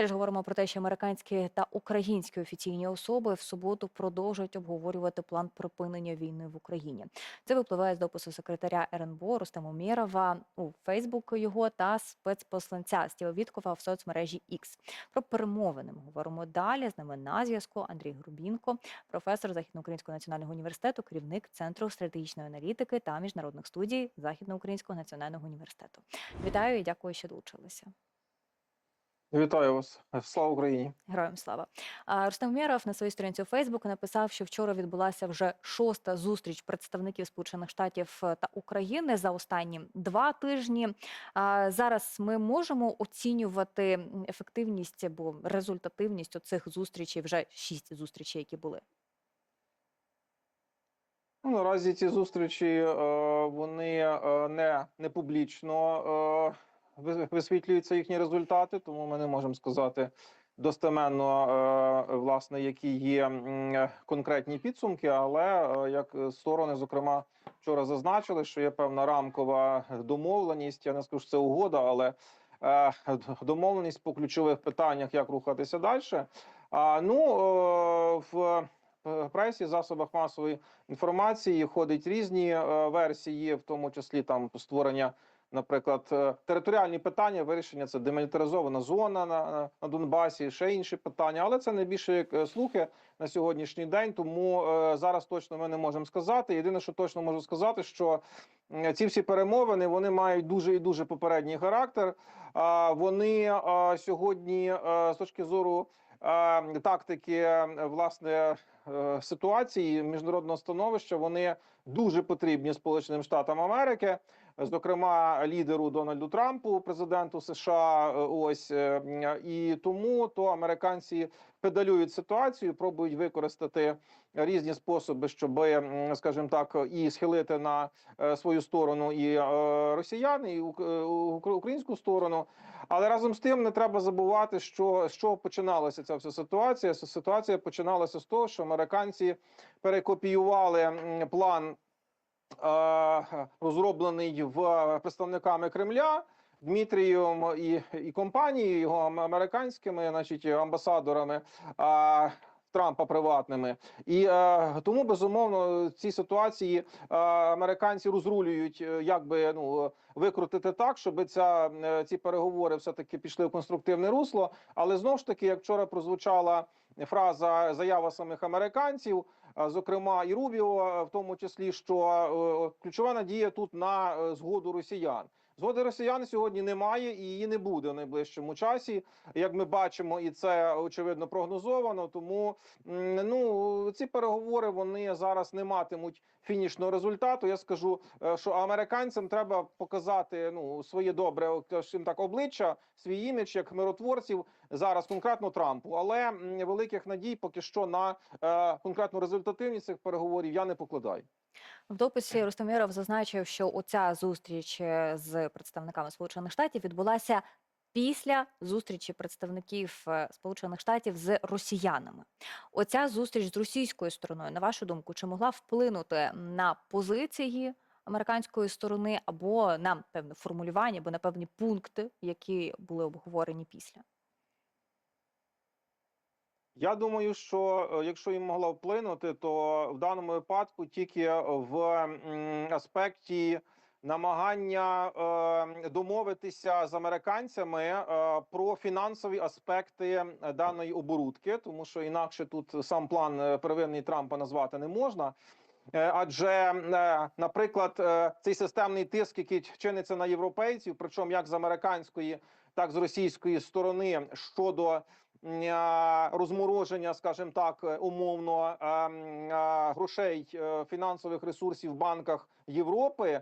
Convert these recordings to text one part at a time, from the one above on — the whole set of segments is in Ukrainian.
Далі ж говоримо про те, що американські та українські офіційні особи в суботу продовжують обговорювати план припинення війни в Україні. Це випливає з допису секретаря РНБО Рустема Умєрова у Фейсбук його та спецпосланця Стіва Віткова в соцмережі X. Про перемовини ми говоримо далі. З нами на зв'язку Андрій Грубінко, професор Західноукраїнського національного університету, керівник центру стратегічної аналітики та міжнародних студій Західноукраїнського національного університету. Вітаю і дякую, що долучилися. Вітаю вас, слава Україні. Героям слава. А, Рустем Умєров на своїй сторінці у Фейсбук написав, що вчора відбулася вже шоста зустріч представників Сполучених Штатів е, та України за останні два тижні. Зараз ми можемо оцінювати ефективність або результативність цих зустрічей, вже шість зустрічей, які були. Ну, наразі ці зустрічі е, вони е, не, не публічно висвітлюються їхні результати, тому ми не можемо сказати достеменно, е, власне, які є конкретні підсумки. Але е, як сторони, зокрема, вчора зазначили, що є певна рамкова домовленість. Я не скажу, що це угода, але е, домовленість по ключових питаннях, як рухатися далі. Ну в пресі, засобах масової інформації ходять різні версії, в тому числі там створення, наприклад, е, територіальні питання, вирішення це демілітаризована зона на, на, Донбасі, ще інші питання, але це найбільше е, слухи на сьогоднішній день. Тому е, зараз точно ми не можемо сказати. Єдине, що точно можу сказати, що ці всі перемовини вони мають дуже і дуже попередній характер. Вони сьогодні з точки зору тактики власне ситуації міжнародного становища вони дуже потрібні Сполученим Штатам Америки, зокрема лідеру Дональду Трампу, президенту США. е, Ось е, і тому то американці педалюють ситуацію, пробують використати різні способи, щоб, скажімо так, і схилити на е, свою сторону і росіян, і ук- українську сторону. Але разом з тим не треба забувати, що з чого починалася ця вся ситуація. Ситуація починалася з того, що американці перекопіювали план, розроблений в представниками Кремля. Дмитрієм і, і компанією його американськими, значить, амбасадорами а, Трампа приватними, і е, тому безумовно в цій ситуації е, американці розрулюють, е, як би ну е, викрутити так, щоб ця е, ці переговори все таки пішли в конструктивне русло. Але знов ж таки, як вчора прозвучала фраза заява самих американців, е, зокрема і Рубіо, в тому числі, що ключова надія тут на е, згоду росіян. Згоди росіян сьогодні немає і її не буде в найближчому часі. Як ми бачимо, і це очевидно прогнозовано. Тому ну ці переговори вони зараз не матимуть фінішного результату. Я скажу, е, що американцям треба показати ну своє добре скажімо так обличчя, свій імідж як миротворців зараз конкретно Трампу. Але великих надій поки що на е, конкретну результативність цих переговорів я не покладаю. В дописі Рустем Умєров зазначив, що оця зустріч е, з представниками Сполучених Штатів відбулася після зустрічі представників е, Сполучених Штатів з росіянами. Оця зустріч з російською стороною, на вашу думку, чи могла вплинути на позиції американської сторони або на певне формулювання, або на певні пункти, які були обговорені після? Я думаю, що е, якщо їм могла вплинути, то в даному випадку тільки в аспекті намагання е, домовитися з американцями е, про фінансові аспекти даної оборудки, тому що інакше тут сам план первинний Трампа назвати не можна. Адже, наприклад, цей системний тиск, який чиниться на європейців, причому як з американської, так з російської сторони щодо розмороження, скажімо так, е, умовно грошей е, фінансових ресурсів в банках Європи,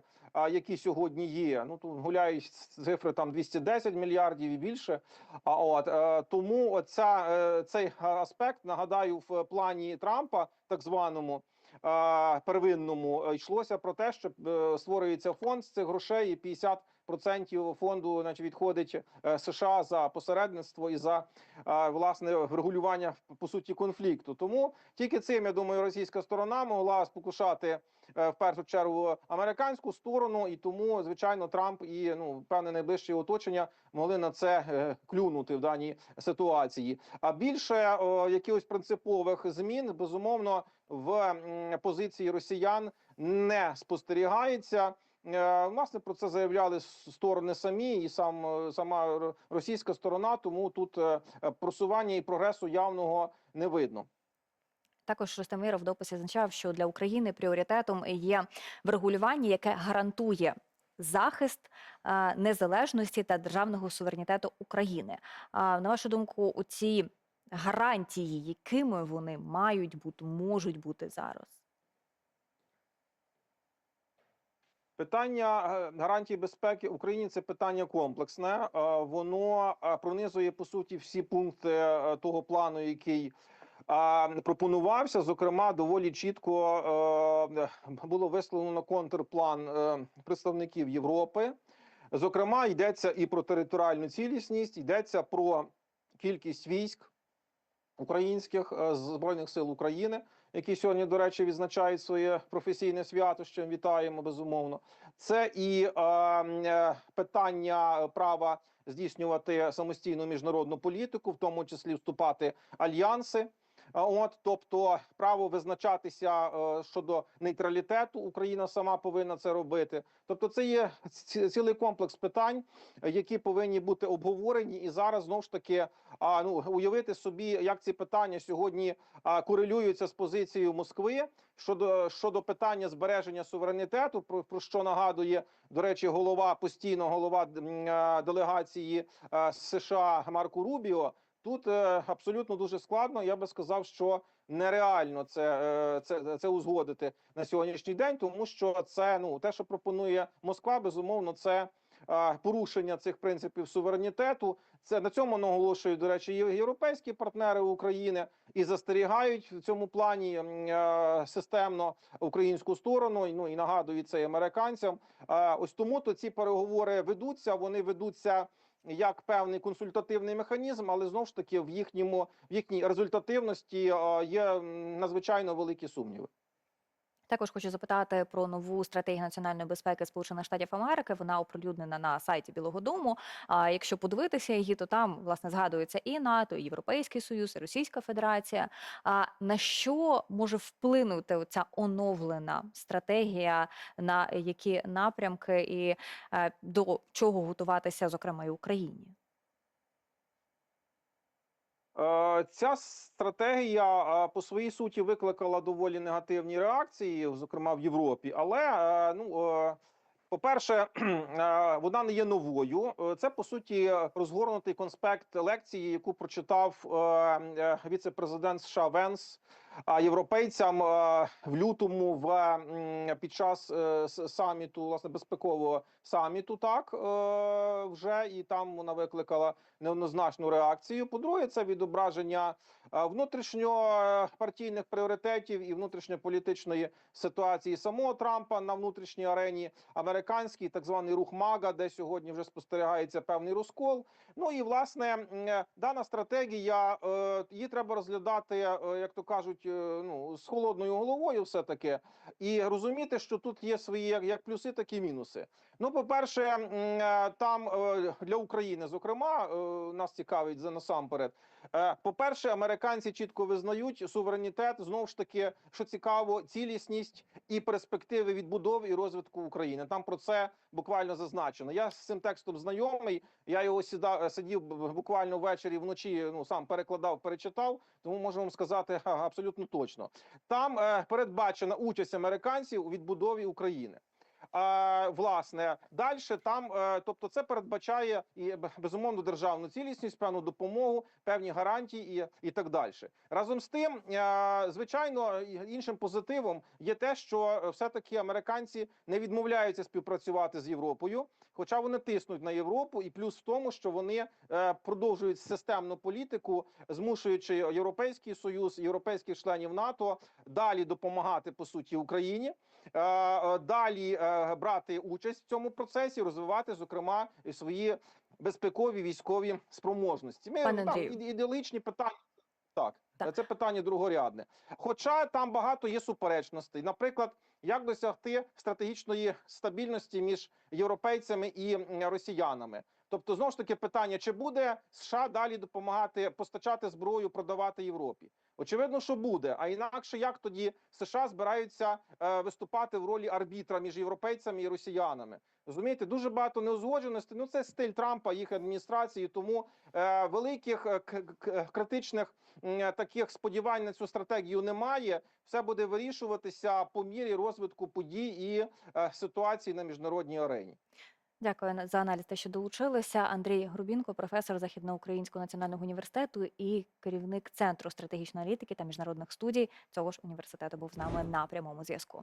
які сьогодні є. Ну тут гуляють цифри там 210 мільярдів і більше. А от е, тому оця, цей аспект нагадаю в плані Трампа, так званому первинному, е, йшлося про те, що е, створюється фонд з цих грошей, і 50 процентів фонду, значить, відходить е, США за посередництво і за власне врегулювання по суті конфлікту. Тому тільки цим я думаю, російська сторона могла спокушати в першу чергу американську сторону, і тому звичайно Трамп і ну певне найближче оточення могли на це е, клюнути в даній ситуації. А більше о, якихось принципових змін безумовно в позиції росіян не спостерігається. Е, Власне про це заявляли сторони самі, і сам е, сама російська сторона. Тому тут е, е, просування і прогресу явного не видно. Також Ростемиров в дописі зазначав, що для України пріоритетом є врегулювання, яке гарантує захист е, незалежності та державного суверенітету України. На вашу думку, у ці гарантії, якими вони мають бути, можуть бути зараз? Питання е, гарантій безпеки Україні це питання комплексне. Е, Воно пронизує по суті всі пункти того плану, який пропонувався. Зокрема, доволі чітко е, було висловлено контрплан е, представників Європи. Зокрема, йдеться і про територіальну цілісність, йдеться про кількість військ українських е, збройних сил України, які сьогодні, до речі, відзначають своє професійне свято. чим вітаємо безумовно. Це і е, питання права здійснювати самостійну міжнародну політику, в тому числі вступати альянси. А От, тобто, право визначатися е, щодо нейтралітету, Україна сама повинна це робити. Тобто, це є цілий комплекс питань, е, які повинні бути обговорені, і зараз знову ж таки ну, уявити собі, як ці питання сьогодні корелюються з позицією Москви щодо щодо питання збереження суверенітету, про, про що нагадує до речі, голова постійно голова делегації США Марко Рубіо. Тут е, абсолютно дуже складно. Я би сказав, що нереально це, е, це, це узгодити на сьогоднішній день, тому що це ну те, що пропонує Москва, безумовно, це е, порушення цих принципів суверенітету. Це на цьому наголошують, до речі, європейські партнери України і застерігають в цьому плані е, системно українську сторону. Ну і нагадують це і американцям. Е, Ось тому то ці переговори ведуться. Вони ведуться як певний консультативний механізм, але знову ж таки в їхньому в їхній результативності е, є надзвичайно великі сумніви. Також хочу запитати про нову стратегію національної безпеки Сполучених Штатів Америки. Вона оприлюднена на сайті Білого Дому. А якщо подивитися її, то там власне згадується і НАТО, і Європейський Союз, і Російська Федерація. А на що може вплинути ця оновлена стратегія, на які напрямки і е, до чого готуватися, зокрема, і Україні? Е, Ця стратегія е, по своїй суті викликала доволі негативні реакції, зокрема в Європі. Але е, ну по-перше, вона не є новою. Це по суті розгорнутий конспект лекції, яку прочитав віце-президент США Венс європейцям е, в лютому в під час е, саміту, власне безпекового саміту. Так е, вже і там вона викликала неоднозначну реакцію. По-друге, це відображення внутрішньопартійних пріоритетів і внутрішньополітичної ситуації самого Трампа на внутрішній арені, американський так званий рух Мага, де сьогодні вже спостерігається певний розкол. Ну і власне дана стратегія її треба розглядати, як то кажуть, ну з холодною головою, все таки, і розуміти, що тут є свої як, плюси, так і мінуси. Ну, по перше, там е, для України, зокрема, е, нас цікавить за насамперед. Е, По-перше, американці чітко визнають суверенітет. Знову ж таки, що цікаво, цілісність і перспективи відбудови і розвитку України. Там про це буквально зазначено. Я з цим текстом знайомий. Я його сідав сидів буквально ввечері вночі. Ну сам перекладав, перечитав. Тому можу вам сказати га, абсолютно точно. Там е, передбачена участь американців у відбудові України. А, власне, далі там, е, тобто, це передбачає і безумовно державну цілісність, певну допомогу, певні гарантії і, і так далі. Разом з тим, е, звичайно, іншим позитивом є те, що е, все-таки американці не відмовляються співпрацювати з Європою. Хоча вони тиснуть на Європу, і плюс в тому, що вони е, продовжують системну політику, змушуючи Європейський Союз, європейських членів НАТО далі допомагати по суті Україні, е, е, далі е, брати участь в цьому процесі, розвивати зокрема свої безпекові військові спроможності. Ми Пане там Андрію. ідеологічні питання. Так, Так. це питання другорядне. Хоча там багато є суперечностей. Наприклад, як досягти стратегічної стабільності між європейцями і росіянами. Тобто, знову ж таки, питання: чи буде США далі допомагати постачати зброю, продавати Європі? Очевидно, що буде. А інакше як тоді США збираються е, виступати в ролі арбітра між європейцями і росіянами? Розумієте, дуже багато неузгодженостей. Ну це стиль Трампа, їх адміністрації. Тому е, великих е, к- критичних е, таких сподівань на цю стратегію немає. Все буде вирішуватися по мірі розвитку подій і е, ситуації на міжнародній арені. Дякую за аналіз, те, що долучилися. Андрій Грубінко, професор Західноукраїнського національного університету і керівник Центру стратегічної аналітики та міжнародних студій цього ж університету, був з нами на прямому зв'язку.